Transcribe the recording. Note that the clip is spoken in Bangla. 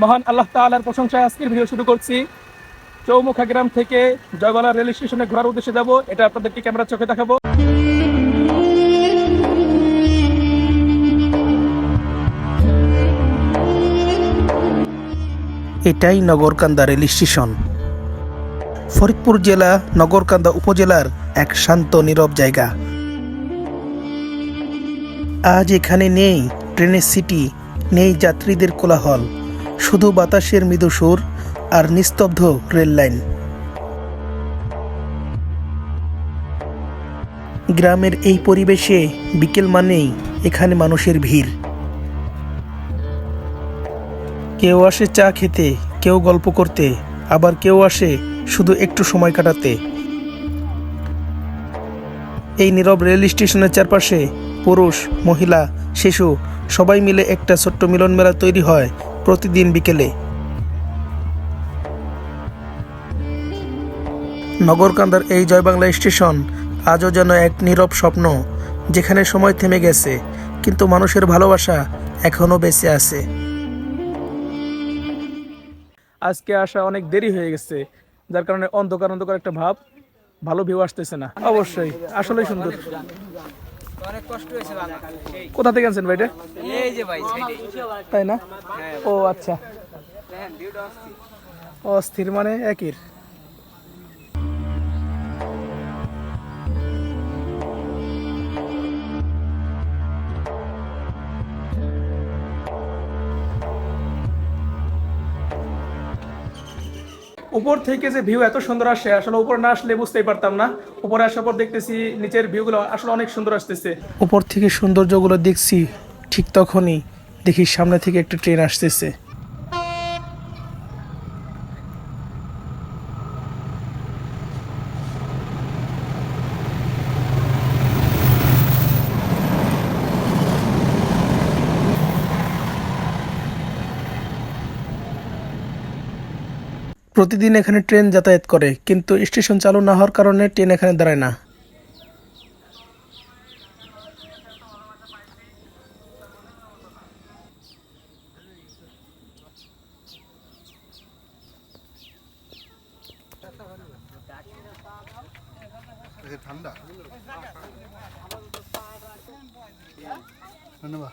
মহান আল্লাহ তাআলার প্রশংসায় আজকের ভিডিও শুরু করছি। চৌমুখা গ্রাম থেকে জয়বালা রেল স্টেশনে ঘোরার উদ্দেশ্যে যাব। এটা আপনাদেরকে ক্যামেরার চোখে দেখাবো। এটাই নগরকান্দা রেল স্টেশন। ফরিদপুর জেলা, নগরকান্দা উপজেলার এক শান্ত নীরব জায়গা। আজ এখানে নেই, ট্রেনের সিটি, নেই যাত্রীদের কোলাহল। শুধু বাতাসের মৃদু সুর আর নিস্তব্ধ রেল লাইন। গ্রামের এই পরিবেশে বিকেল মানেই এখানে মানুষের ভিড়। কেউ আসে চা খেতে, কেউ গল্প করতে, আবার কেউ আসে শুধু একটু সময় কাটাতে। এই নীরব রেল স্টেশনের চারপাশে পুরুষ, মহিলা, শিশু সবাই মিলে একটা ছোট্ট মিলন মেলা তৈরি হয় প্রতিদিন বিকেলে। নগরকান্দার এই জয়বাংলা স্টেশন আজও যেন এক নীরব স্বপ্ন, যেখানে সময় থেমে গেছে, কিন্তু মানুষের ভালোবাসা এখনও বেঁচে আছে। আজকে আসা অনেক দেরি হয়ে গেছে, যার কারণে অন্ধকার অন্ধকার একটা ভাব, ভালো ভিউ আসতেছে না। অবশ্যই, আসলেই সুন্দর। কোথা থেকে আনছেন ভাইটা ভাই তাই না? ও আচ্ছা। অস্থির মানে একই। উপর থেকে যে ভিউ এত সুন্দর আসে, আসলে উপরে না আসলে বুঝতেই পারতাম না। উপরে আসার পর দেখতেছি নিচের ভিউগুলো আসলে অনেক সুন্দর আসতেছে। উপর থেকে সৌন্দর্যগুলো দেখছি ঠিক তখনই দেখি সামনে থেকে একটা ট্রেন আসতেছে। প্রতিদিন এখানে ট্রেন যাতায়াত করে, কিন্তু স্টেশন চালু না হওয়ার কারণে ট্রেন এখানে দাঁড়ায় না। ধন্যবাদ।